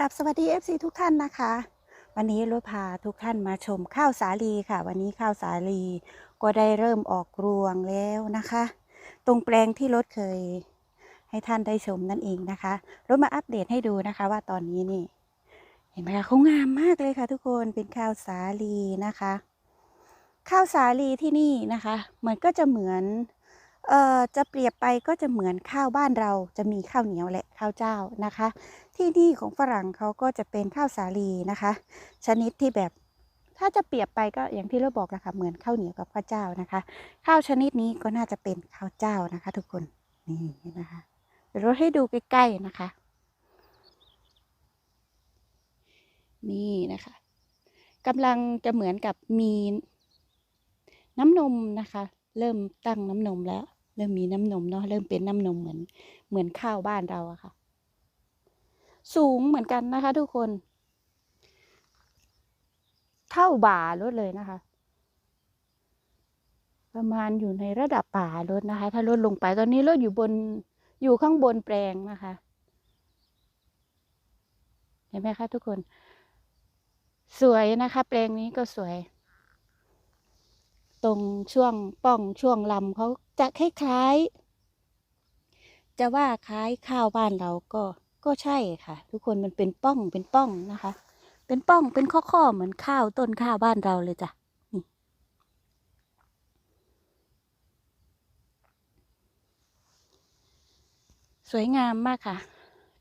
รับสวัสดี FC ทุกท่านนะคะ วันนี้รถพาทุกท่านมาชมข้าวสาลีค่ะ วันนี้ข้าวสาลีก็ได้เริ่มออกรวงแล้วนะคะ ตรงแปลงที่รถเคยให้ท่านได้ชมนั่นเองนะคะรถมาอัปเดตให้ดูนะคะว่าตอนนี้นี่ เห็นไหมคะเขางามมากเลยค่ะ ทุกคนเป็นข้าวสาลีนะคะ ข้าวสาลีที่นี่นะคะ มันก็จะเหมือน เอ่อจะเปรียบไปก็จะเหมือนข้าวบ้านเราจะมีข้าวเหนียวและข้าวเจ้านะคะ ที่นี่ของฝรั่งเขาก็จะเป็นข้าวสาลีนะคะ ชนิดที่แบบถ้าจะเปรียบไปก็อย่างที่เราบอกแหละค่ะเหมือนข้าวเหนียวกับข้าวเจ้านะคะ ข้าวชนิดนี้ก็น่าจะเป็นข้าวเจ้านะคะ ทุกคนนี่นะคะเดี๋ยวเราให้ดูใกล้ๆนะคะ นี่นะคะกำลังจะเหมือนกับมีน้ำนมนะคะ เริ่มตั้งน้ำนมแล้ว เริ่มมีน้ำนมเนาะเริ่มเป็นน้ำนมเหมือน เหมือนข้าวบ้านเราอะค่ะ สูงเหมือนกันนะคะ ทุกคน เท่าบ่ารถเลยนะคะ ประมาณอยู่ในระดับป่ารถนะคะ ถ้ารถลงไปตอนนี้รถอยู่บนอยู่ข้างบนแปลงนะคะ เห็นไหมคะทุกคน สวยนะคะ แปลงนี้ก็สวย ตรงช่วงป้องช่วงลำเขาจะคล้ายๆจะว่าคล้ายข้าวบ้านเราก็ก็ใช่ค่ะ ทุกคนมันเป็นป้องเป็นป้องนะคะ เป็นป้องเป็นข้อๆเหมือนข้าวต้นข้าวบ้านเราเลยจ้ะสวยงามมากค่ะ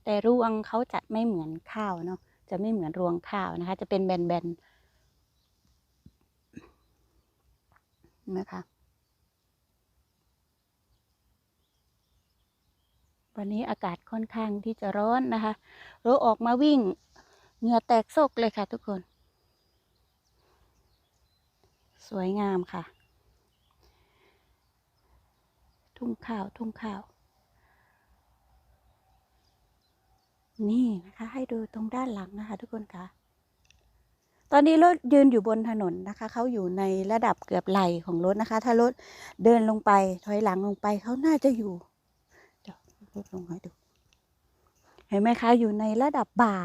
แต่รวงเขาจะไม่เหมือนข้าวเนาะจะไม่เหมือนรวงข้าวนะคะ จะเป็นแบนๆ นะคะ วันนี้อากาศค่อนข้างที่จะร้อนนะคะเราออกมาวิ่งเหงื่อแตกโซกเลยค่ะทุกคน สวยงามค่ะ ทุ่งข้าวทุ่งข้าว นี่นะคะ ให้ดูตรงด้านหลังนะคะ ทุกคนค่ะ ตอนนี้รถยืนอยู่บนถนนนะคะ เขาอยู่ในระดับเกือบไหลของรถนะคะ ถ้ารถเดินลงไปถอยหลังลงไปเขาน่าจะอยู่เดี๋ยวลดลงให้ดู เห็นไหมคะ อยู่ในระดับบ่า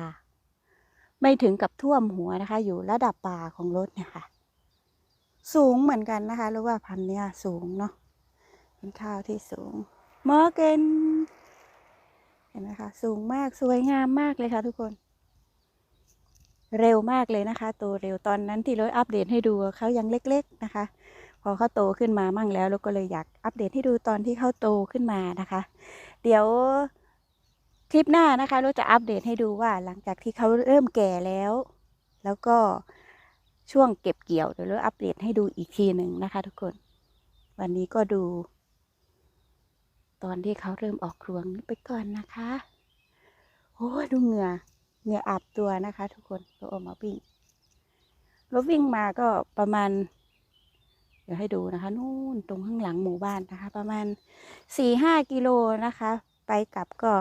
ไม่ถึงกับท่วมหัวนะคะ อยู่ระดับบ่าของรถเนี่ยค่ะ สูงเหมือนกันนะคะรู้ว่าพันเนี้ยสูงเนาะ เป็นข้าวที่สูงมอร์เกนเห็นไหมคะ สูงมาก สวยงามมากเลยค่ะทุกคน เร็วมากเลยนะคะ โตเร็วตอนนั้นที่รถอัปเดตให้ดูเขายังเล็ก ๆนะคะ พอเขาโตขึ้นมามั่งแล้วเราก็เลยอยากอัปเดตให้ดูตอนที่เขาโตขึ้นมานะคะ เดี๋ยวคลิปหน้านะคะเราจะอัปเดตให้ดูว่าหลังจากที่เขาเริ่มแก่แล้ว แล้วก็ช่วงเก็บเกี่ยวเดี๋ยวเราอัปเดตให้ดูอีกทีหนึ่งนะคะ ทุกคน วันนี้ก็ดู ตอนที่เขาเริ่มออกรวงไปก่อนนะคะโอ้ดูเหงื่อ เหงื่ออาบตัวนะคะ ทุกคนเราออกมาวิ่งรถวิ่งมาก็ประมาณ เดี๋ยวให้ดูนะคะ นู่นตรงข้างหลังหมู่บ้านนะคะ ประมาณสี่ห้ากิโลนะคะ ไปกลับก็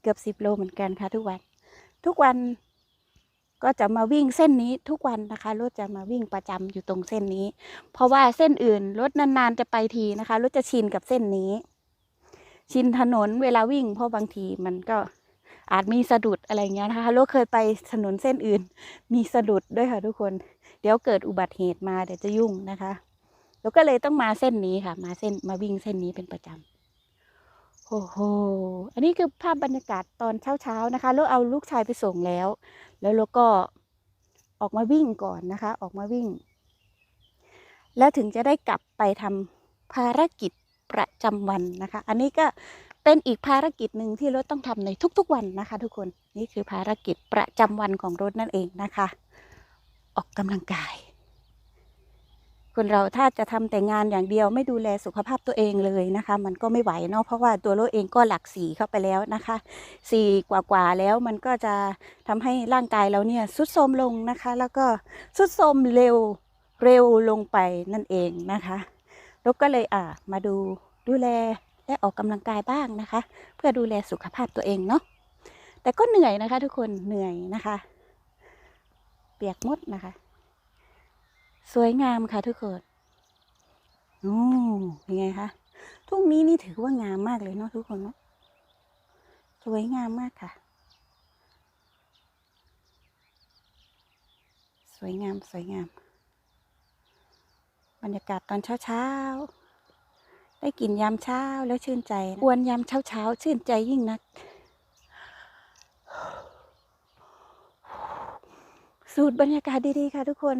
เกือบสิบโลเหมือนกันค่ะ ทุกวัน ทุกวันก็จะมาวิ่งเส้นนี้ทุกวันนะคะ รถจะมาวิ่งประจำอยู่ตรงเส้นนี้ เพราะว่าเส้นอื่น รถนานๆจะไปทีนะคะ รถจะชินกับเส้นนี้ ชินถนนเวลาวิ่งเพราะบางทีมันก็ อาจมีสะดุดอะไรเงี้ยนะคะรถเคยไปถนนเส้นอื่น มีสะดุดด้วยค่ะทุกคน เดี๋ยวเกิดอุบัติเหตุมาเดี๋ยวจะยุ่งนะคะ แล้วก็เลยต้องมาเส้นนี้ค่ะ มาเส้นมาวิ่งเส้นนี้เป็นประจำโอ้โห อันนี้คือภาพบรรยากาศตอนเช้าๆนะคะแล้เอาลูกชายไปส่งแล้ว แล้วเราก็ออกมาวิ่งก่อนนะคะ ออกมาวิ่ง แล้วถึงจะได้กลับไปทำภารกิจประจำวันนะคะ อันนี้ก็ เป็นอีกภารกิจหนึ่งที่รถต้องทำในทุกๆวันนะคะ ทุกคนนี่คือภารกิจประจำวันของรถนั่นเองนะคะ ออกกำลังกาย คนเราถ้าจะทำแต่งานอย่างเดียวไม่ดูแลสุขภาพตัวเองเลยนะคะ มันก็ไม่ไหวเนาะเพราะว่าตัวรถเองก็หลักสีเข้าไปแล้วนะคะสีกว่าๆแล้วมันก็จะทำให้ร่างกายเราเนี่ยสุดโทรมลงนะคะ แล้วก็สุดโทรมเร็วเร็วลงไปนั่นเองนะคะรถก็เลยอ่ามาดูดูแล และออกกำลังกายบ้างนะคะ เพื่อดูแลสุขภาพตัวเองเนาะแต่ก็เหนื่อยนะคะ ทุกคนเหนื่อยนะคะ เปียกมดนะคะ สวยงามค่ะทุกคนโอ้เป็นไงคะทุ่งนี้นี่ถือว่างามมากเลยเนาะทุกคนเนาะสวยงามมากค่ะ สวยงามสวยงาม บรรยากาศตอนเช้าเช้า ได้กินยามเช้าแล้วชื่นใจนะอวนยามเช้าเช้าชื่นใจยิ่งนัก สูตรบรรยากาศดีๆค่ะทุกคน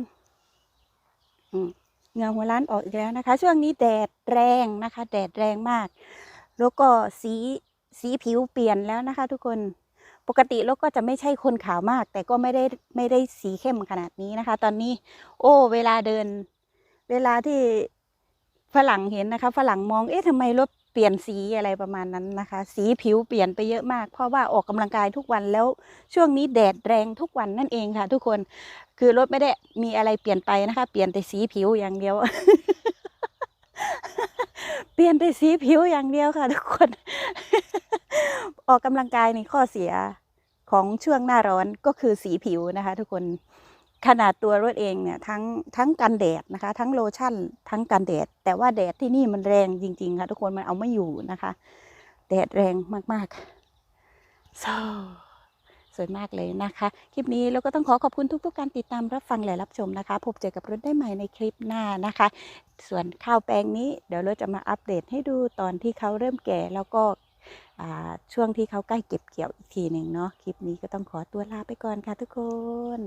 เงาหัวล้านออกอีกแล้วนะคะ ช่วงนี้แดดแรงนะคะ แดดแรงมาก แล้วก็สีสีผิวเปลี่ยนแล้วนะคะ ทุกคนปกติแล้วก็จะไม่ใช่คนขาวมาก แต่ก็ไม่ได้ไม่ได้สีเข้มขนาดนี้นะคะ ตอนนี้ โอ้ เวลาเดิน เวลาที่ ฝรั่งเห็นนะคะฝรั่งมองเอ๊ะทำไมรถเปลี่ยนสีอะไรประมาณนั้นนะคะ สีผิวเปลี่ยนไปเยอะมาก เพราะว่าออกกำลังกายทุกวันแล้วช่วงนี้แดดแรงทุกวันนั่นเองค่ะ ทุกคนคือรถไม่ได้มีอะไรเปลี่ยนไปนะคะ เปลี่ยนแต่สีผิวอย่างเดียว เปลี่ยนแต่สีผิวอย่างเดียวค่ะ ทุกคน ออกกำลังกายในข้อเสียของช่วงหน้าร้อนก็คือสีผิวนะคะ ทุกคน ขนาดตัวรถเองเนี่ยทั้งทั้งกันแดดนะคะ ทั้งโลชั่น ทั้งกันแดด แต่ว่าแดดที่นี่มันแรงจริง ๆ ค่ะทุกคนมันเอาไม่อยู่นะคะ แดดแรงมากๆ so สวยมากเลยนะคะ คลิปนี้เราก็ต้องขอขอบคุณทุกๆกการติดตามรับฟังและรับชมนะคะ พบเจอกับรถได้ใหม่ในคลิปหน้านะคะ ส่วนข้าวแปลงนี้เดี๋ยวเราจะมาอัปเดตให้ดูตอนที่เขาเริ่มแก่แล้วก็ ช่วงที่เขาใกล้เก็บเกี่ยวอีกทีหนึ่งเนาะคลิปนี้ก็ต้องขอตัวลาไปก่อนค่ะทุกคน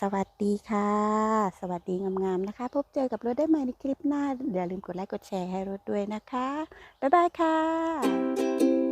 สวัสดีค่ะ สวัสดีงามๆนะคะ พบเจอกับรถได้ใหม่ในคลิปหน้าอย่าลืมกดไลค์กดแชร์ให้รถด้วยนะคะบ๊ายบายค่ะ